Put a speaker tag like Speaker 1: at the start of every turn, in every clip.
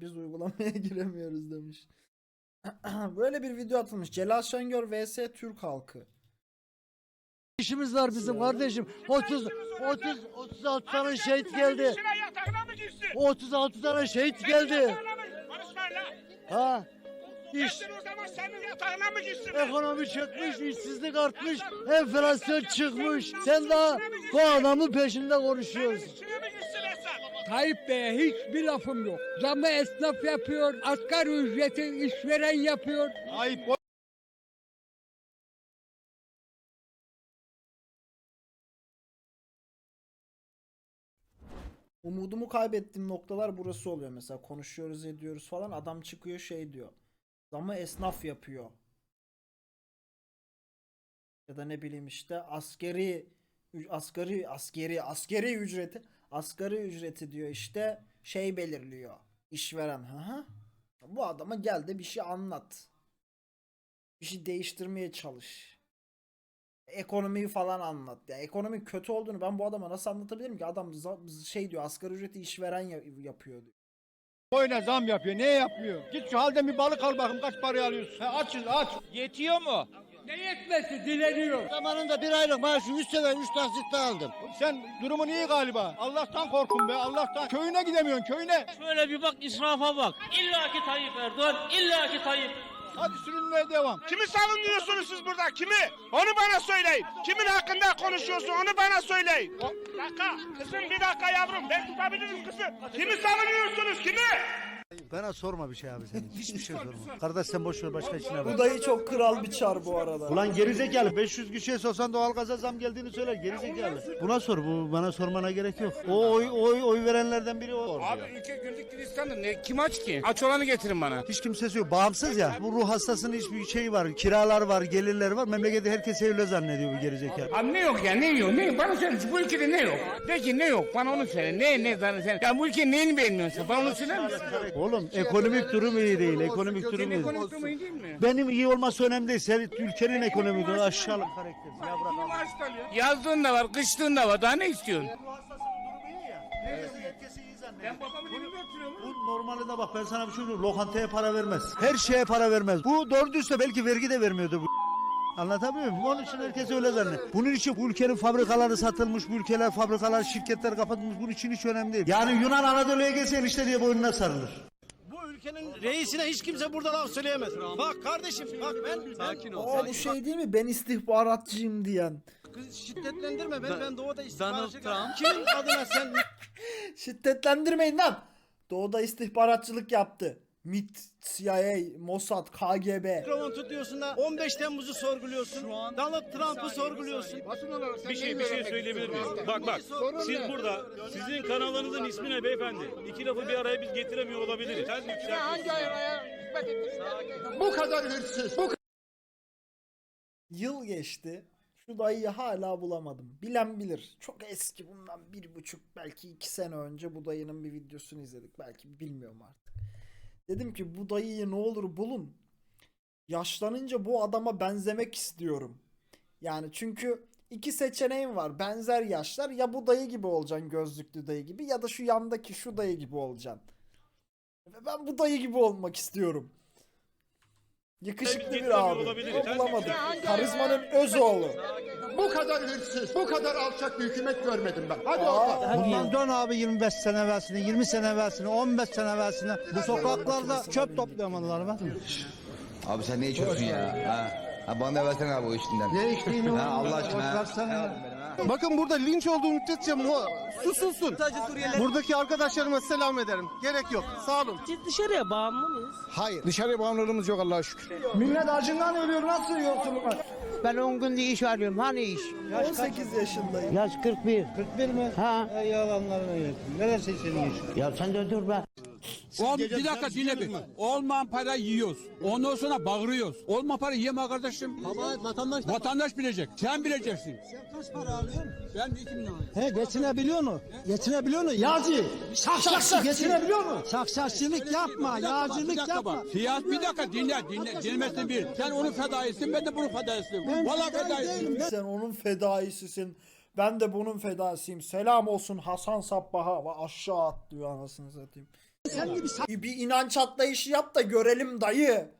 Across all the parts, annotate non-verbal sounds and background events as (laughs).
Speaker 1: Biz uygulamaya (laughs) giremiyoruz demiş. (clears throat) Böyle bir video atılmış. Celal Şengör vs Türk halkı.
Speaker 2: işimiz var bizim kardeşim. 30 30 36 tane şehit geldi.
Speaker 3: yatağına mı girsin?
Speaker 2: 36 tane şehit geldi.
Speaker 3: Yatağına mı? Konuşmayın lan.
Speaker 2: Ha? İş
Speaker 3: Gelsin o zaman senin yatağına mı girsin?
Speaker 2: ekonomi çökmüş, işsizlik artmış, enflasyon çıkmış. Sen daha bu adamın peşinde konuşuyorsun.
Speaker 3: Üstüne mi girsin Esad?
Speaker 4: Tayyip Bey'e hiçbir lafım yok. Zamı esnaf yapıyor, asgari ücreti işveren yapıyor.
Speaker 5: Ayıp
Speaker 1: Umudumu kaybettiğim noktalar burası oluyor mesela. Konuşuyoruz ediyoruz falan. Adam çıkıyor şey diyor. Zamı esnaf yapıyor. Ya da ne bileyim işte askeri asgari askeri askeri ücreti asgari ücreti diyor işte şey belirliyor. işveren. Hı hı. Bu adama gel de bir şey anlat. Bir şey değiştirmeye çalış. Ekonomiyi falan anlat. Ya ekonomi kötü olduğunu ben bu adama nasıl anlatabilirim ki? Adam şey diyor asgari ücreti işveren ya- yapıyor diyor.
Speaker 5: boyuna zam yapıyor. Ne yapmıyor? Git şu halde bir balık al bakayım kaç paraya alıyorsun. Ha, açız aç.
Speaker 3: Yetiyor mu?
Speaker 4: Ne yetmesi dileniyor.
Speaker 2: Zamanında bir aylık maaşı 3 sene 3 taksitle aldım.
Speaker 5: Sen durumun iyi galiba. Allah'tan korkun be Allah'tan. Köyüne gidemiyorsun köyüne.
Speaker 6: Şöyle bir bak israfa bak. İlla ki Tayyip Erdoğan, illa ki Tayyip.
Speaker 5: Hadi sürünmeye devam.
Speaker 3: Kimi savunuyorsunuz siz burada? Kimi? Onu bana söyleyin. Kimin hakkında konuşuyorsun? Onu bana söyleyin. Dakika. Kızım bir dakika yavrum. Ben tutabilirim kızı. Kimi savunuyorsunuz? Kimi?
Speaker 2: Bana sorma bir şey abi senin. (laughs) Hiçbir şey sorma. Kardeş sen boş ver başka işine bak.
Speaker 1: Bu dayı çok kral bir çar bu arada.
Speaker 2: Ulan gerizekalı 500 kişiye sorsan doğalgaza zam geldiğini söyler gerizekalı. Buna sor bu bana sormana gerek yok. O oy oy oy verenlerden biri o.
Speaker 7: Abi ülke güllük gülistanlı ne kim aç ki? Aç olanı getirin bana.
Speaker 2: Hiç kimsesi yok. Bağımsız ya. Bu ruh hastasının hiçbir şey var. Kiralar var, gelirler var. Memlekette herkes öyle zannediyor bu gerizekalı.
Speaker 7: Abi ne yok ya ne yok ne bana söyle bu ülkede ne yok? De ki ne yok bana onu söyle ne ne sen. Ya bu ülkenin neyini beğenmiyorsun bana onu söyler misin?
Speaker 2: Oğlum ekonomik durum iyi değil. Ekonomik durum iyi.
Speaker 7: Ekonomik durumu iyi değil mi?
Speaker 2: Benim iyi olması önemli değil. Senin ülkenin ekonomik durumu aşağılık karakter. Ya bırak.
Speaker 7: Da var kışlığın da var daha ne istiyorsun?
Speaker 2: Ben babamın Bu normalde bak ben sana bir şey söyleyeyim. Lokantaya para vermez. Her şeye para vermez. Bu doğru dürüstse belki vergi de vermiyordur bu. Anlatabiliyor muyum? Onun için herkes öyle zannediyor. Bunun için bu ülkenin fabrikaları satılmış, bu ülkeler, fabrikalar, şirketler kapatılmış. Bunun için hiç önemli değil. Yani Yunan Anadolu'ya gelse işte diye boynuna sarılır.
Speaker 8: Ülkenin reisine hiç kimse burada laf söyleyemez. Bak kardeşim bak ben sakin
Speaker 1: O bu şey değil mi? Ben istihbaratçıyım diyen.
Speaker 8: şiddetlendirme beni ben doğuda istihbaratçı. Kimin adına sen (laughs)
Speaker 1: Şiddetlendirmeyin lan. Doğuda istihbaratçılık yaptı. MIT, CIA, Mossad, KGB.
Speaker 8: mikrofon tutuyorsun da 15 Temmuz'u sorguluyorsun. Donald Trump'ı sorguluyorsun.
Speaker 9: Bir şey bir şey söyleyebilir miyim? Bak bak siz burada sizin kanalınızın ismi ne beyefendi? İki lafı bir araya biz getiremiyor olabiliriz. Sen yükseltiyorsun.
Speaker 5: Bu kadar hırsız. Bu
Speaker 1: Yıl geçti. Şu dayıyı hala bulamadım. Bilen bilir. Çok eski bundan bir buçuk belki iki sene önce bu dayının bir videosunu izledik. Belki bilmiyorum artık. Dedim ki bu dayıyı ne olur bulun. Yaşlanınca bu adama benzemek istiyorum. Yani çünkü iki seçeneğim var. Benzer yaşlar ya bu dayı gibi olacaksın gözlüklü dayı gibi ya da şu yandaki şu dayı gibi olacaksın. Ve ben bu dayı gibi olmak istiyorum. Yakışıklı bir abi.
Speaker 9: olabilir.
Speaker 1: Ama bulamadım. Karizmanın öz oğlu.
Speaker 5: bu kadar hırsız. Bu kadar alçak bir hükümet görmedim ben. Hadi
Speaker 1: Aa,
Speaker 5: oradan.
Speaker 2: Bundan dön abi 25 sene evvelsine, 20 sene evvelsine, 15 sene evvelsine. Bu sokaklarda çöp toplayamadılar be.
Speaker 10: Abi sen ne içiyorsun ya? Ha? Ha bana versene abi o içtiğinden.
Speaker 2: Ne içtiğini
Speaker 10: Ha Allah aşkına. ha.
Speaker 2: Versene ya.
Speaker 8: Bakın burada linç olduğu müddetçe mu- susulsun. Buradaki arkadaşlarıma selam ederim. Gerek yok. Sağ olun.
Speaker 6: Siz dışarıya bağımlı mıyız?
Speaker 5: Hayır dışarıya bağımlılığımız yok Allah'a şükür.
Speaker 8: Millet acından ölüyor. Nasıl var?
Speaker 4: Ben 10 günde iş arıyorum. Hani iş?
Speaker 1: 18 yaşındayım.
Speaker 4: Yaş 41.
Speaker 2: 41 mi?
Speaker 4: Ha.
Speaker 2: Ey yalanlarını yedim. Neresi senin yaşın?
Speaker 4: Ya sen de dur be.
Speaker 11: On, bir dakika dinle bir. Olmayan para yiyoruz. Ondan sonra bağırıyoruz. Olma para yeme kardeşim.
Speaker 2: Baba vatandaş
Speaker 11: Vatandaş bilecek. Sen bileceksin.
Speaker 2: sen kaç para alıyorsun?
Speaker 11: Ben 2 milyon alıyorum.
Speaker 2: He geçinebiliyor mu? Geçinebiliyor mu? Yağcı. Şakşakçı geçinebiliyor mu? Şakşakçılık yapma, yağcılık yapma.
Speaker 11: Siyas bir dakika dinle dinle. Dinlemesin bir. Sen onun fedaisin ben de bunun fedaisiyim. Valla fedaisiyim.
Speaker 1: Sen onun fedaisisin. Ben de bunun fedaisiyim. Selam olsun Hasan Sabbah'a. Va aşağı at diyor anasını satayım. Bir, bir inanç atlayışı yap da görelim dayı.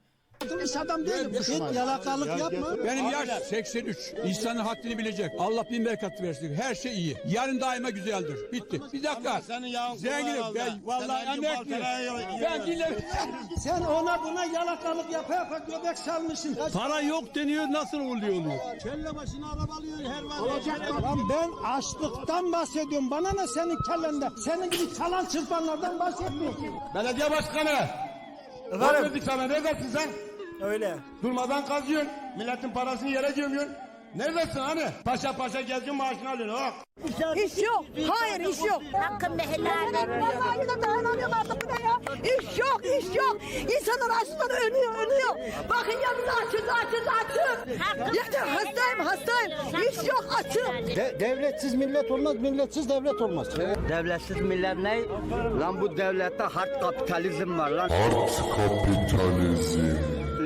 Speaker 8: Adam değilim. Git yalakalık yapma.
Speaker 11: Benim yaş 83. İnsanın haddini bilecek. Allah bin bereket versin. Her şey iyi. Yarın daima güzeldir. Bitti. Bir dakika. Zenginim ben vallahi emekliyim. Ben dinle.
Speaker 8: Sen ona buna yalakalık yapa yapa göbek salmışsın.
Speaker 5: Para yok deniyor nasıl oluyor oluyor?
Speaker 8: Kelle başına araba alıyor her var. Lan ben açlıktan bahsediyorum. Bana ne senin kellenden? Senin gibi çalan çırpanlardan bahsetmiyorum.
Speaker 5: Belediye başkanı.
Speaker 1: Efendim
Speaker 5: sana neredesin sen?
Speaker 1: Öyle.
Speaker 5: Durmadan kazıyorsun. Milletin parasını yere gömüyorsun. Neredesin hani? Paşa paşa geziyorsun maaşını alıyorsun. Hop.
Speaker 12: İş yok. Hayır iş yok. Hakkında helal. Vallahi de dayanamıyorum artık bu ne ya? İş yok, iş yok. İnsanlar açlıktan ölüyor, ölüyor. Bakın yanımda açız, açız, açız. Yeter hastayım, hastayım. İş yok, açım.
Speaker 8: devletsiz millet olmaz, milletsiz devlet olmaz.
Speaker 6: Devletsiz millet ne? Lan bu devlette hard kapitalizm var lan.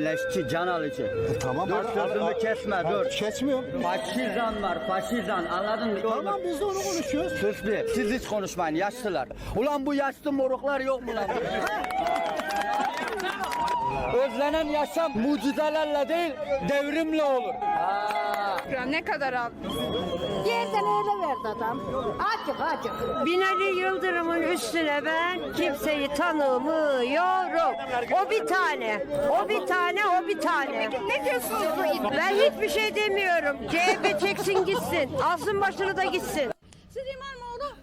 Speaker 6: Leşçi, can alıcı.
Speaker 8: tamam.
Speaker 6: Dur sözümü kesme dur.
Speaker 8: Kesmiyorum.
Speaker 6: Faşizan var faşizan anladın mı?
Speaker 8: Tamam biz de onu konuşuyoruz.
Speaker 6: Sus bir. Siz hiç konuşmayın yaşlılar. Ulan bu yaşlı moruklar yok mu lan? (laughs) Özlenen yaşam mucizelerle değil devrimle olur.
Speaker 12: Ne kadar al? Yerden verdi adam. Açık, açık. Binali Yıldırım'ın üstüne ben kimseyi tanımıyorum. O bir tane. O bir tane, o bir tane. Ne diyorsunuz bu Ben hiçbir şey demiyorum. CHP çeksin gitsin. Alsın başını da gitsin.
Speaker 13: Siz İmamoğlu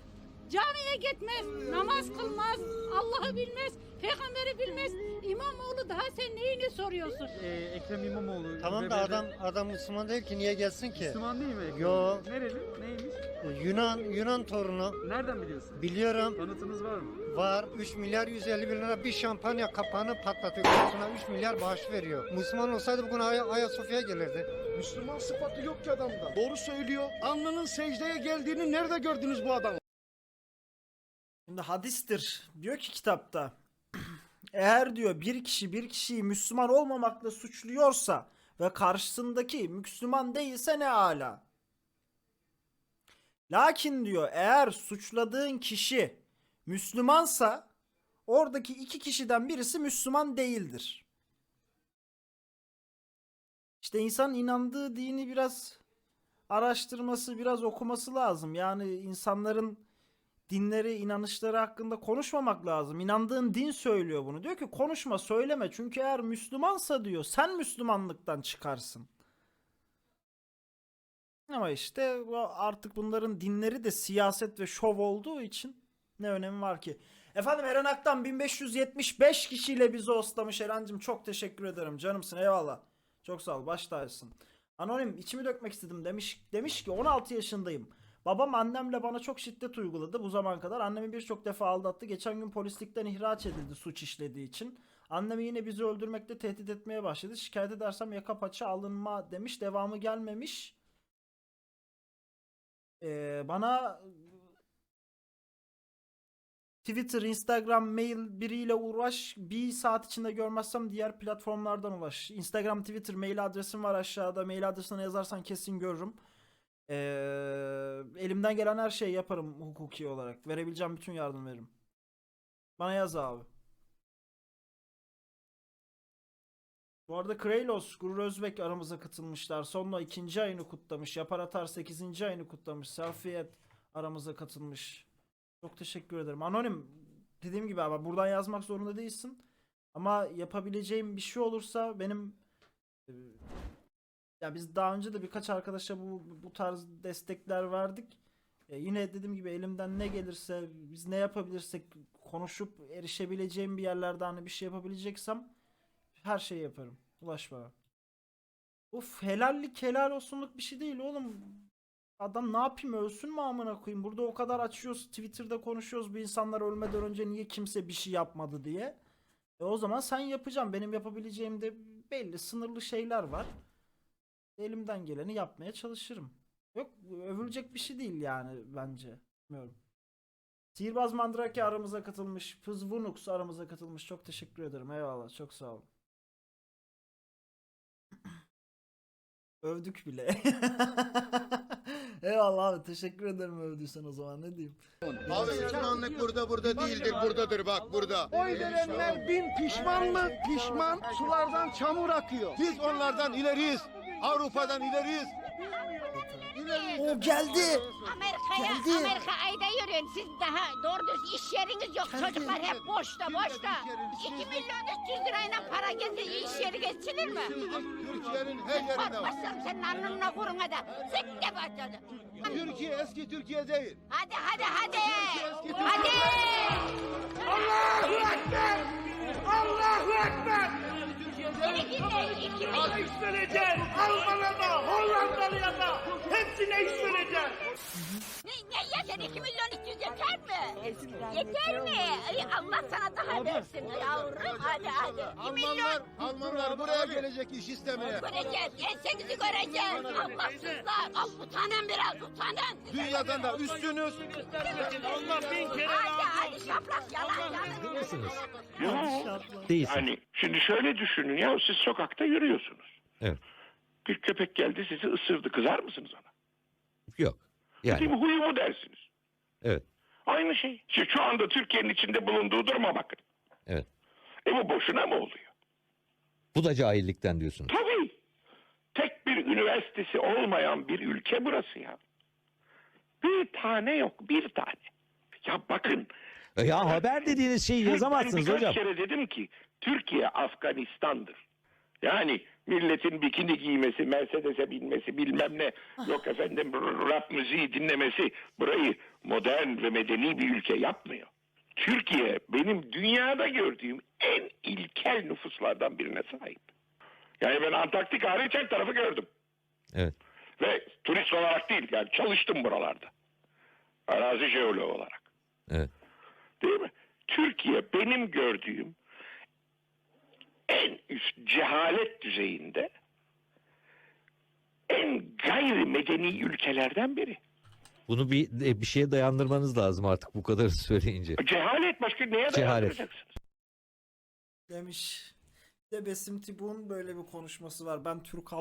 Speaker 13: camiye gitmez, namaz kılmaz, Allah'ı bilmez, peygamberi bilmez. İmamoğlu daha sen neyini soruyorsun?
Speaker 9: Ekrem İmamoğlu.
Speaker 8: Tamam da adam adam Müslüman değil ki niye gelsin ki?
Speaker 9: Müslüman değil mi?
Speaker 8: Yo
Speaker 9: Nereli? Neymiş?
Speaker 8: Yunan Yunan torunu
Speaker 9: Nereden biliyorsun?
Speaker 8: biliyorum
Speaker 9: Kanıtınız var mı?
Speaker 8: var 3 milyar 150 bin lira bir şampanya kapağını patlatıyor. Sonra 3 milyar bağış veriyor. Müslüman olsaydı bugün Ay Ayasofya'ya gelirdi.
Speaker 5: Müslüman sıfatı yok ki adamda. Doğru söylüyor. Alnının secdeye geldiğini nerede gördünüz bu adamı?
Speaker 1: Şimdi hadistir. Diyor ki kitapta. Eğer diyor bir kişi bir kişiyi Müslüman olmamakla suçluyorsa ve karşısındaki Müslüman değilse ne ala. Lakin diyor eğer suçladığın kişi Müslümansa oradaki iki kişiden birisi Müslüman değildir. İşte insanın inandığı dini biraz araştırması, biraz okuması lazım. Yani insanların dinleri, inanışları hakkında konuşmamak lazım. İnandığın din söylüyor bunu. Diyor ki konuşma, söyleme. Çünkü eğer Müslümansa diyor sen Müslümanlıktan çıkarsın. Ama işte artık bunların dinleri de siyaset ve şov olduğu için ne önemi var ki? Efendim Eren Aktan 1575 kişiyle bizi oslamış Eren'cim çok teşekkür ederim canımsın eyvallah. Çok sağ ol baş tacısın. Anonim içimi dökmek istedim demiş demiş ki 16 yaşındayım. Babam annemle bana çok şiddet uyguladı bu zaman kadar. Annemi birçok defa aldattı. Geçen gün polislikten ihraç edildi suç işlediği için. Annemi yine bizi öldürmekte tehdit etmeye başladı. Şikayet edersem yaka paça alınma demiş. Devamı gelmemiş. Ee, bana Twitter, Instagram, mail biriyle uğraş. Bir saat içinde görmezsem diğer platformlardan ulaş. Instagram, Twitter, mail adresim var aşağıda. Mail adresine yazarsan kesin görürüm. Ee, elimden gelen her şeyi yaparım hukuki olarak. Verebileceğim bütün yardım veririm. Bana yaz abi. Bu arada Kreylos, Gurur Özbek aramıza katılmışlar. Sonla ikinci ayını kutlamış. Yapar Atar 8. ayını kutlamış. Selfiyet aramıza katılmış. Çok teşekkür ederim. Anonim dediğim gibi abi buradan yazmak zorunda değilsin. Ama yapabileceğim bir şey olursa benim ya biz daha önce de birkaç arkadaşa bu bu tarz destekler verdik. E, yine dediğim gibi elimden ne gelirse biz ne yapabilirsek konuşup erişebileceğim bir yerlerde hani bir şey yapabileceksem her şeyi yaparım. Ulaş bana. Uf helallik helal olsunluk bir şey değil oğlum. Adam ne yapayım ölsün mü amına koyayım? Burada o kadar açıyoruz Twitter'da konuşuyoruz bu insanlar ölmeden önce niye kimse bir şey yapmadı diye. E o zaman sen yapacaksın. Benim yapabileceğim de belli sınırlı şeyler var. Elimden geleni yapmaya çalışırım. Yok övülecek bir şey değil yani bence. Bilmiyorum. Sihirbaz Mandrake aramıza katılmış. Pızvunux aramıza katılmış. Çok teşekkür ederim. Eyvallah. Çok sağ olun. (clears throat) Övdük bile. (laughs) Eyvallah abi teşekkür ederim övdüysen o zaman ne diyeyim.
Speaker 14: Abi pişmanlık burada burada değildir buradadır bak burada.
Speaker 8: Oy verenler bin pişman mı? Pişman. Sulardan çamur akıyor.
Speaker 14: Biz onlardan ileriyiz. Avrupa'dan ileriyiz.
Speaker 1: O geldi.
Speaker 13: Amerika'ya,
Speaker 1: Geldi.
Speaker 13: Amerika ayda yürüyün. Siz daha doğru düz iş yeriniz yok. Çocuklar hep boşta boşta. 2 milyon 300 lirayla para gezi iş yeri geçilir mi?
Speaker 14: Türkiye'nin her yerinde var.
Speaker 13: Korkmazsam senin alnına kuruna da. Sık de başladı.
Speaker 14: Türkiye eski Türkiye değil.
Speaker 13: Hadi hadi hadi. Hadi. Allahu Ekber. Allahu Ekber. Beni dinle. 2 milyon.
Speaker 3: İşleneceğiz. Alman'a da, hepsine işleneceğiz.
Speaker 13: Ne, ne yeter 2 milyon 300 yeter mi? Yeter mi? Ay, Allah sana daha versin yavrum. Hadi hadi. 2
Speaker 14: Almanlar,
Speaker 13: milyon.
Speaker 14: Almanlar buraya gelecek iş istemeye.
Speaker 13: Göreceğiz. Ensenizi göreceğiz. Allahsızlar. Al utanın biraz utanın.
Speaker 14: Dünyadan da üstünüz.
Speaker 3: Allah bin kere
Speaker 13: Hadi hadi şaplak yalan yalan.
Speaker 3: Yani şimdi şöyle düşünün ya siz sokakta yürüyorsunuz.
Speaker 15: Evet.
Speaker 3: Bir köpek geldi sizi ısırdı kızar mısınız ona?
Speaker 15: Yok.
Speaker 3: Değil
Speaker 15: Yani
Speaker 3: mi? Huyu mu dersiniz?
Speaker 15: evet.
Speaker 3: Aynı şey. Şimdi şu anda Türkiye'nin içinde bulunduğu duruma bakın.
Speaker 15: Evet.
Speaker 3: E bu boşuna mı oluyor?
Speaker 15: Bu da cahillikten diyorsunuz.
Speaker 3: Tabii. Tek bir üniversitesi olmayan bir ülke burası ya. Bir tane yok, bir tane. Ya bakın.
Speaker 15: Ya haber dediğiniz şeyi
Speaker 3: ben
Speaker 15: yazamazsınız hocam.
Speaker 3: kere dedim ki Türkiye Afganistan'dır. Yani milletin bikini giymesi, Mercedes'e binmesi bilmem ne. Yok efendim rap müziği dinlemesi burayı modern ve medeni bir ülke yapmıyor. Türkiye benim dünyada gördüğüm en ilkel nüfuslardan birine sahip. Yani ben Antarktika hariç her tarafı gördüm.
Speaker 15: Evet.
Speaker 3: Ve turist olarak değil yani çalıştım buralarda. Arazi jeoloğu olarak.
Speaker 15: Evet.
Speaker 3: Türkiye benim gördüğüm en üst cehalet düzeyinde en gayri medeni ülkelerden biri.
Speaker 15: Bunu bir bir şeye dayandırmanız lazım artık bu kadar (laughs) söyleyince.
Speaker 3: Cehalet başka neye
Speaker 15: Cehalet.
Speaker 3: dayandıracaksınız?
Speaker 1: Demiş. De Besim Tibuk'un böyle bir konuşması var. Ben Türk